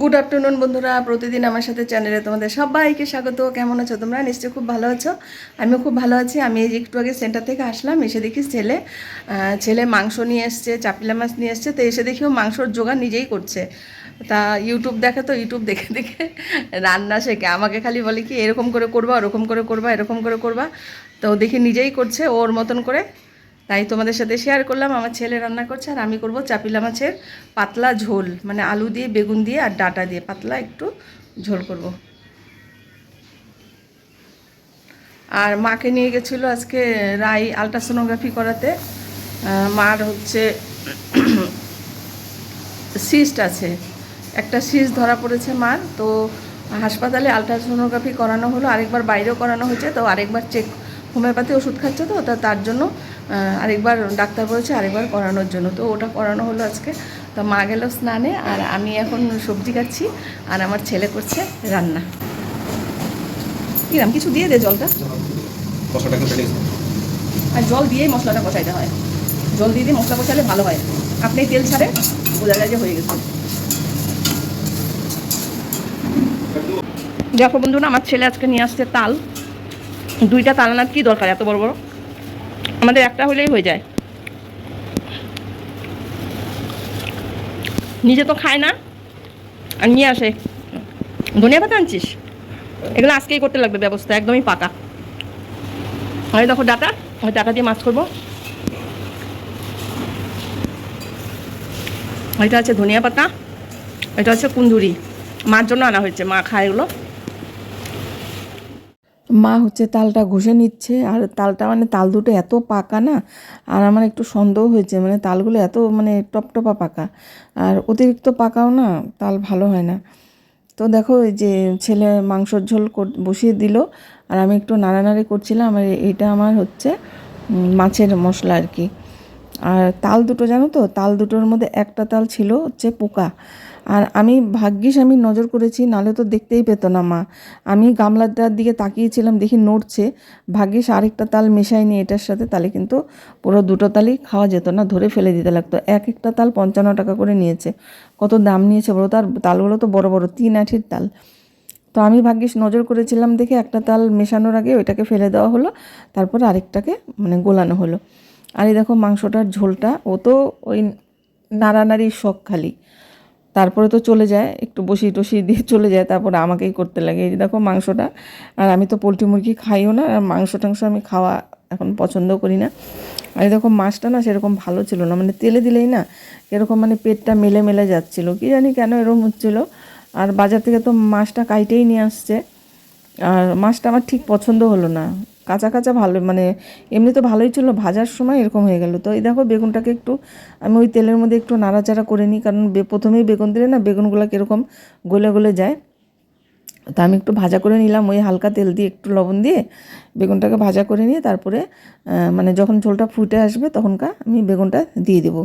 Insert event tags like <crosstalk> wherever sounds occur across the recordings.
Good afternoon বন্ধুরা। প্রতিদিন আমার সাথে চ্যানেলে তোমাদের সবাইকে স্বাগত। কেমন আছো তোমরা? নিশ্চয়ই খুব ভালো আছো। আমিও খুব ভালো আছি। আমি এই একটু আগে সেন্টার থেকে আসলাম, এসে দেখি ছেলে ছেলে মাংস নিয়ে এসছে, চাপিলা মাছ নিয়ে এসছে। তো এসে দেখিও মাংসর জোগাড় নিজেই করছে। তা ইউটিউব দেখে তো ইউটিউব দেখে দেখে রান্না শেখে। আমাকে খালি বলে কি, এরকম করে করবা, ওরকম করে করবা, এরকম করে করবা। তো দেখি নিজেই করছে, ওর মতন করে তাই তোমাদের সাথে শেয়ার করলাম, আমার ছেলে রান্না করছে আর আমি করব চাপিলা মাছের পাতলা ঝোল মানে আলু দিয়ে, বেগুন দিয়ে আর ডাটা দিয়ে। পাতলা একটু ঝোল করব। আর মাকে নিয়ে গেছিল আজকে রাই আলট্রাসোনোগ্রাফি করাতে। মার হচ্ছে <clears throat> সিস্ট আছে। একটা সিস্ট ধরা পড়েছে মার, তো হাসপাতালে আলট্রাসোনোগ্রাফি করানো হলো। আরেকবার বাইরেও করানো হয়েছে, তো আরেকবার চেক হোমিওপ্যাথি ওষুধ খাচ্ছে তো তার জন্য আরেকবার ডাক্তার বলেছে আরেকবার করানোর জন্য। তো ওটা করানো হলো আজকে। তো মা গেল স্নানে আর আমি এখন সবজি কাটছি আর আমার ছেলে করছে রান্না। কিরাম কিছু দিয়ে দে জলটা। আর জল দিয়েই মশলাটা কষাইতে হয়। জল দিয়ে দিয়ে মশলা কষালে ভালো হয়। আপনি তেল ছাড়ে বোঝা যায় যে হয়ে গেছে। দেখো বন্ধুরা আমার ছেলে আজকে নিয়ে আসছে তাল। দুইটা তাল আনার কী দরকার এত বড় বড়? আমাদের একটা হলেই হয়ে যায়। নিজে তো খায় না, আর নিয়ে আসে। ধনিয়া পাতা আনছিস? এগুলো আজকেই করতে লাগবে, ব্যবস্থা একদমই পাকা। এই দেখো ডাটা ওই ডাটা দিয়ে মাছ করব। এটা আছে ধনিয়া পাতা, এটা হচ্ছে কুন্দুরি। মার জন্য আনা হয়েছে, মা খায় এগুলো। মা হচ্ছে তালটা ঘষে নিচ্ছে, আর তালটা মানে তাল দুটো এত পাকা না, আর আমার একটু সন্দেহ হয়েছে মানে তালগুলো এত মানে টপটপা পাকা, আর অতিরিক্ত পাকাও না, তাল ভালো হয় না। তো দেখো এই যে ছেলে মাংসর ঝোল বসিয়ে দিল, আর আমি একটু নাড়ানাড়ি করছিলাম, আর এটা আমার হচ্ছে মাছের মশলা আর কি। আর তাল দুটো জানো তো, তাল দুটোর মধ্যে একটা তাল ছিল হচ্ছে পোকা আর আমি ভাগ্যিস আমি নজর করেছি নালে তো দেখতেই পেতো না মা। আমি গামলাটার দিকে তাকিয়েছিলাম, দেখি নড়ছে। ভাগ্যিস আরেকটা তাল মেশাইনি এটার সাথে, তাহলে কিন্তু পুরো দুটো তালই খাওয়া যেত না, ধরে ফেলে দিতে লাগতো। এক একটা তাল পঞ্চান্ন টাকা করে নিয়েছে। কত দাম নিয়েছে বলো তার তালগুলো তো বড় বড়, তিন আঠির তাল। তো আমি ভাগ্যিস নজর করেছিলাম, দেখে একটা তাল মেশানোর আগে ওইটাকে ফেলে দেওয়া হলো, তারপর আরেকটাকে মানে গোলানো হলো। আর এই দেখো মাংসটার ঝোলটা, ও তো ওই নাড়ানাড়ির শখ খালি। তারপরে তো চলে যায়, একটু বসি টসি দিয়ে চলে যায়, তারপরে আমাকেই করতে লাগে। এই দেখো মাংসটা, আর আমি তো পোলট্রি মুরগি খাইও না, আর মাংস টাংস আমি খাওয়া এখন পছন্দ করি না। আর দেখো মাছটা না সেরকম ভালো ছিল না মানে তেলে দিলেই না এরকম মানে পেটটা মেলে মেলে যাচ্ছিল। কি জানি কেন এরকম হচ্ছিল। আর বাজার থেকে তো মাছটা কাইটেই নিয়ে আসছে। আর মাছটা আমার ঠিক পছন্দ হলো না। কাঁচা কাঁচা ভালো মানে এমনি তো ভালোই ছিল, ভাজার সময় এরকম হয়ে গেল। তো এই দেখো বেগুনটাকে একটু, আমি ওই তেলের মধ্যে একটু নাড়াচাড়া করে নিই, কারণ প্রথমেই বেগুন দিলে না বেগুনগুলো কীরকম গলে গলে যায়। তো আমি একটু ভাজা করে নিলাম, ওই হালকা তেল দিয়ে একটু লবণ দিয়ে বেগুনটাকে ভাজা করে নিয়ে তারপরে মানে যখন ঝোলটা ফুটে আসবে তখনকার আমি বেগুনটা দিয়ে দেবো।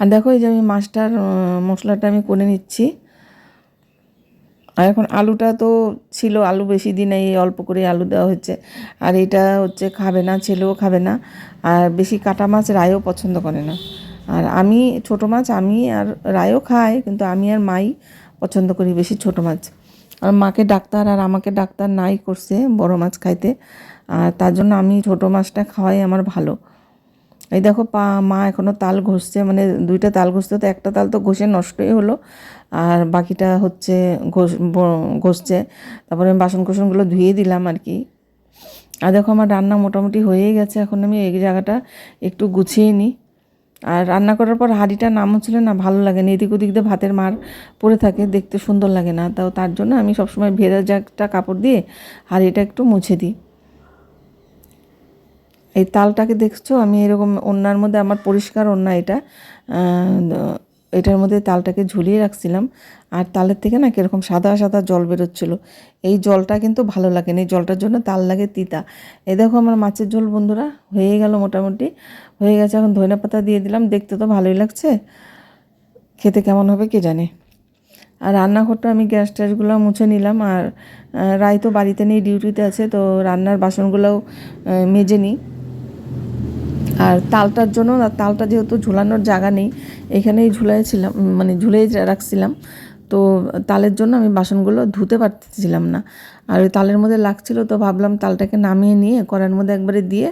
আর দেখো এই যে আমি মাছটার মশলাটা আমি করে নিচ্ছি। আর এখন আলুটা তো ছিল, আলু বেশি দিন এই অল্প করে আলু দেওয়া হচ্ছে। আর এটা হচ্ছে খাবে না, ছেলেও খাবে না। আর বেশি কাটা মাছ রায়ও পছন্দ করে না। আর আমি ছোট মাছ, আমি আর রায়ও খাই, কিন্তু আমি আর মাই পছন্দ করি বেশি ছোট মাছ। আর মাকে ডাক্তার, আর আমাকে ডাক্তার নাই করছে বড় মাছ খাইতে। আর তার জন্য আমি ছোট মাছটা খাওয়াই আমার ভালো। এই দেখো পা, মা এখনও তাল ঘষছে মানে দুইটা তাল ঘষতে তো একটা তাল তো ঘষে নষ্টই হলো। আর বাকিটা হচ্ছে ঘষ ঘষছে। তারপরে আমি বাসন কোসনগুলো ধুয়ে দিলাম আর কি। আর দেখো আমার রান্না মোটামুটি হয়েই গেছে, এখন আমি এই জায়গাটা একটু গুছিয়ে নিই। আর রান্না করার পর হাঁড়িটা নাম হচ্ছিল না, ভালো লাগে না। এদিক ওদিক দিয়ে ভাতের মার পড়ে থাকে, দেখতে সুন্দর লাগে না। তাও তার জন্য আমি সবসময় ভেজা একটা কাপড় দিয়ে হাঁড়িটা একটু মুছে দিই। এই তালটাকে দেখছ? আমি এরকম ওনার মধ্যে, আমার পরিষ্কার ওন্না এটা। এটার মধ্যে তালটাকে ঝুলিয়ে রাখছিলাম। আর তালের থেকে না কীরকম সাদা সাদা জল বেরোচ্ছিল। এই জলটা কিন্তু ভালো লাগে না এই জলটার জন্য তাল লাগে তিতা। এই দেখো আমার মাছের ঝোল বন্ধুরা, হয়ে গেল মোটামুটি। হয়ে গেছে, এখন ধনে পাতা দিয়ে দিলাম। দেখতে তো ভালোই লাগছে। খেতে কেমন হবে কে জানে? আর রান্নাঘরটা আমি গ্যাস ট্যাসগুলো মুছে নিলাম। আর রায় তো বাড়িতে নেই, ডিউটিতে আছে, তো রান্নার বাসনগুলোও মেজে নিই। আর তালটার জন্য তালটা যেহেতু ঝুলানোর জায়গা নেই, এখানেই ঝুলাইছিলাম মানে ঝুলেই রাখছিলাম। তো তালের জন্য আমি বাসনগুলো ধুতে পারতেছিলাম না। আর ওই তালের মধ্যে লাগছিল তো ভাবলাম তালটাকে নামিয়ে নিয়ে কড়ার মধ্যে একবারে দিয়ে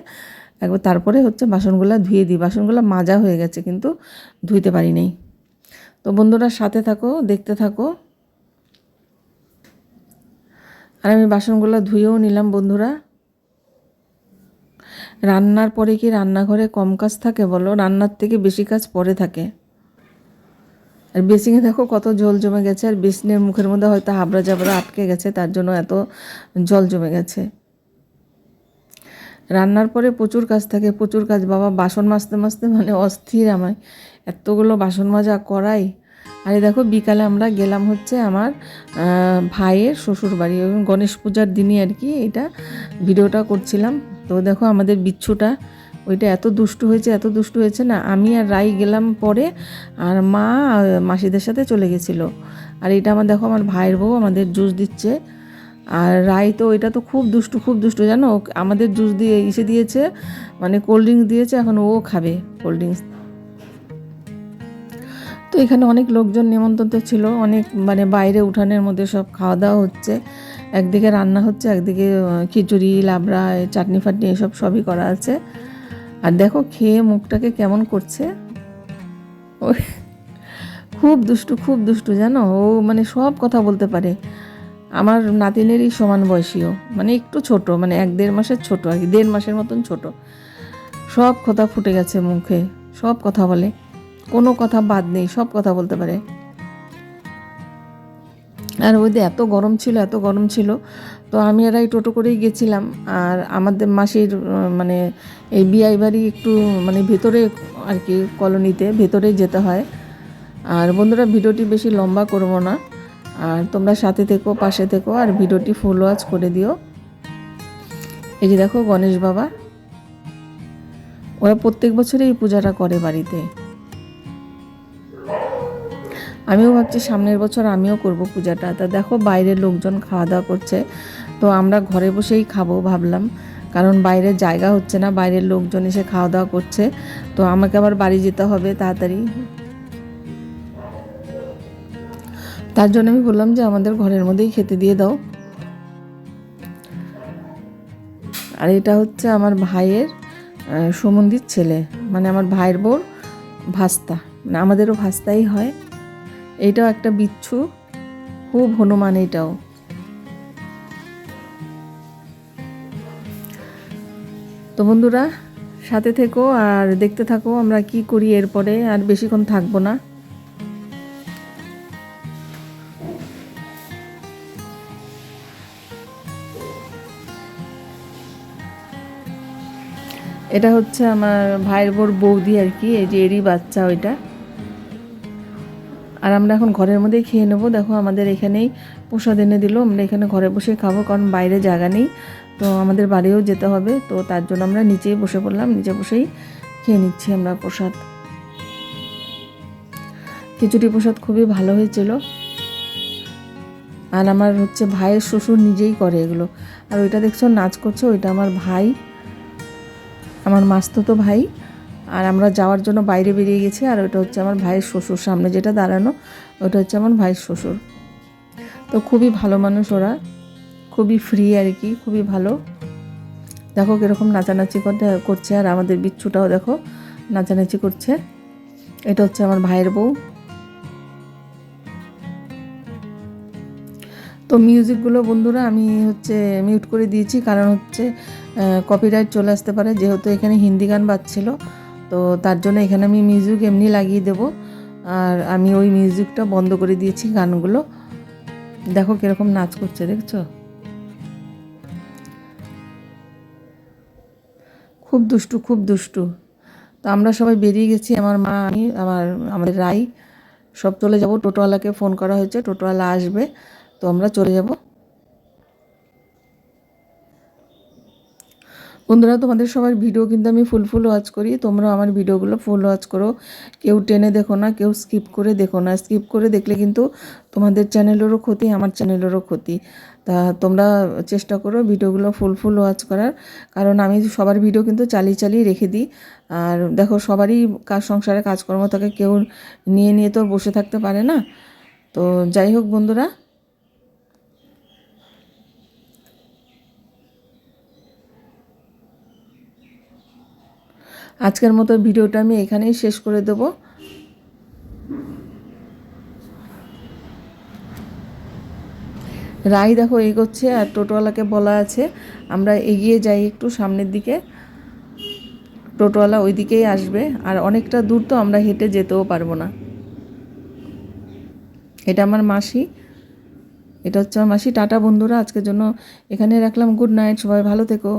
একবার তারপরে হচ্ছে বাসনগুলো ধুয়ে দিই। বাসনগুলো মাজা হয়ে গেছে কিন্তু ধুইতে পারি নাই। তো বন্ধুরা সাথে থাকো, দেখতে থাকো। আর আমি বাসনগুলো ধুয়েও নিলাম বন্ধুরা। রান্নার পরে কি রান্নাঘরে কম কাজ থাকে বলো? রান্নার থেকে বেশি কাজ পরে থাকে। আর বেসিংয়ে দেখো কত জল জমে গেছে, আর বেসিনের মুখের মধ্যে হয়তো হাবড়া জাবড়া আটকে গেছে, তার জন্য এত জল জমে গেছে। রান্নার পরে প্রচুর কাজ থাকে, প্রচুর কাজ। বাবা, বাসন মাজতে মাজতে মানে অস্থির আমায়। এতগুলো বাসন মাজা করাই আর দেখো, বিকালে আমরা গেলাম হচ্ছে আমার ভাইয়ের শ্বশুর বাড়ি গণেশ পূজার দিনই আর কি এটা। ভিডিওটা করছিলাম। তো দেখো আমাদের বিচ্ছুটা, ওইটা এত দুষ্টু হয়েছে, এত দুষ্টু হয়েছে না, আমি আর রাই গেলাম পরে, আর মা মাসিদের সাথে চলে গেছিল। আর এটা আমার দেখো আমার ভাইয়ের বউ আমাদের জুস দিচ্ছে। আর রাই তো এটা তো খুব দুষ্টু খুব দুষ্টু, জানো? আমাদের জুস দিয়ে ইসে দিয়েছে মানে কোল্ড ড্রিঙ্কস দিয়েছে, এখন ও খাবে কোল্ড ড্রিঙ্কস। তো এখানে অনেক লোকজন নিমন্ত্রিত ছিল, অনেক মানে বাইরে উঠানের মধ্যে সব খাওয়া দাওয়া হচ্ছে। একদিকে রান্না হচ্ছে, একদিকে খিচুড়ি, লাবড়া চাটনি ফাটনি এসব সবই করা আছে। আর দেখো খেয়ে মুখটাকে কেমন করছে। ওই, খুব দুষ্টু খুব দুষ্টু, জানো? ও মানে সব কথা বলতে পারে। আমার নাতিনেরই সমান বয়সীও মানে একটু ছোট মানে এক দেড় মাসের ছোট, আর কি, দেড় মাসের মতন ছোট। সব কথা ফুটে গেছে মুখে, সব কথা বলে। কোনো কথা বাদ নেই, সব কথা বলতে পারে। আর ওই এত গরম ছিল, এত গরম ছিল। তো আমি আর এই টোটো করেই গেছিলাম। আর আমাদের মাসির মানে এই বিআই বাড়ি একটু মানে ভেতরে আর কি কলোনিতে, ভেতরে যেতে হয়। আর বন্ধুরা, ভিডিওটি বেশি লম্বা করব না। আর তোমরা সাথে থেকো, পাশে থেকো, আর ভিডিওটি ফুল ওয়াচ করে দিও। এই যে দেখো গণেশ বাবা। ওরা প্রত্যেক বছরই এই পূজাটা করে বাড়িতে। আমিও ভাবছি সামনের বছর আমিও করব পূজাটা। তা দেখো বাইরের লোকজন খাওয়া দাওয়া করছে। তো আমরা ঘরে বসেই খাব ভাবলাম। কারণ বাইরে জায়গা হচ্ছে না, বাইরের লোকজন এসে খাওয়া দাওয়া করছে। তো আমাকে আবার বাড়ি যেতে হবে তাড়াতাড়ি। তার জন্য আমি বললাম যে আমাদের ঘরের মধ্যেই খেতে দিয়ে দাও। আর এটা হচ্ছে আমার ভাইয়ের সুমন্দির ছেলে। মানে আমার ভাইয়ের বোর ভাস্তা। মানে আমাদেরও ভাস্তাই হয়। এইটাও একটা বিচ্ছু। খুব হনুমান এটাও। তো বন্ধুরা, সাথে থেকো আর দেখতে থাকো আমরা কি করি এরপরে, আর বেশিক্ষণ থাকব না। এটা হচ্ছে আমার ভাইয়ের বোর বৌদি আর কি, এই যে এরই বাচ্চা ওইটা। আর আমরা এখন ঘরের মধ্যেই খেয়ে নেব। দেখো আমাদের এখানেই প্রসাদ এনে দিল। আমরা এখানে ঘরে বসে খাব কারণ বাইরে জায়গা নেই। তো আমাদের বাড়িও যেতে হবে। তো তার জন্য আমরা নিচেই বসে পড়লাম। নিচে বসেই খেয়ে নিচ্ছি আমরা প্রসাদ। খিচুড়ি প্রসাদ খুবই ভালো হয়েছিল। আর আমার হচ্ছে ভাইয়ের শ্বশুর নিজেই করে এগুলো। আর ওইটা দেখছ, নাচ করছে, ওইটা আমার ভাই। আমার মাস্তুতো ভাই। আর আমরা যাওয়ার জন্য বাইরে বেরিয়ে গেছি, আর ওটা হচ্ছে আমার ভাইয়ের শ্বশুর সামনে যেটা দাঁড়ানো, ওটা হচ্ছে আমার ভাইয়ের শ্বশুর। তো খুবই ভালো মানুষ ওরা, খুবই ফ্রি আর কি, খুবই ভালো। দেখো কীরকম নাচানাচি করতে, করছে, আর আমাদের বিচ্ছুটাও দেখো নাচানাচি করছে। এটা হচ্ছে আমার ভাইয়ের বউ। তো মিউজিকগুলো বন্ধুরা আমি হচ্ছে মিউট করে দিয়েছি, কারণ হচ্ছে কপিরাইট চলে আসতে পারে, যেহেতু এখানে হিন্দি গান বাজছিল। তো তার জন্য এখানে আমি মিউজিক এমনি লাগিয়ে দেব। আর আমি ওই মিউজিকটা বন্ধ করে দিয়েছি গানগুলো। দেখো কীরকম নাচ করছে, দেখছ? খুব দুষ্টু খুব দুষ্টু। তো আমরা সবাই বেরিয়ে গেছি, আমার মা, আমি, আমার, আমাদের রাই। সব চলে যাব, টোটোওয়ালাকে ফোন করা হয়েছে, টোটোওয়ালা আসবে। তো আমরা চলে যাব। বন্ধুরা, তোমাদের সবার ভিডিও কিন্তু আমি ফুল ফুল ওয়াচ করি। তোমরা আমার ভিডিওগুলো ফুল ওয়াচ করো। কেউ টেনে দেখো না, কেউ স্কিপ করে দেখো না। স্কিপ করে দেখলে কিন্তু তোমাদের চ্যানেলেরও ক্ষতি, আমার চ্যানেলেরও ক্ষতি। তা তোমরা চেষ্টা করো ভিডিওগুলো ফুল ফুল ওয়াচ করার। কারণ আমি সবার ভিডিও কিন্তু চালিয়ে চালিয়ে রেখে দিই। আর দেখো, সবারই কাজ সংসারে কাজকর্ম থাকে, কেউ নিয়ে নিয়ে তো বসে থাকতে পারে না। তো যাই হোক বন্ধুরা আজকের মতো ভিডিওটা আমি এখানেই শেষ করে দেবো। রাই দেখো এগোচ্ছে আর টোটোওয়ালাকে বলা আছে, আমরা এগিয়ে যাই একটু সামনের দিকে। টোটোওয়ালা ওই দিকেই আসবে আর অনেকটা দূর তো আমরা হেঁটে যেতেও পারব না। এটা আমার মাসি, এটা হচ্ছে আমার মাসি। টাটা বন্ধুরা, আজকের জন্য এখানে রাখলাম। গুড নাইট, সবাই ভালো থেকো।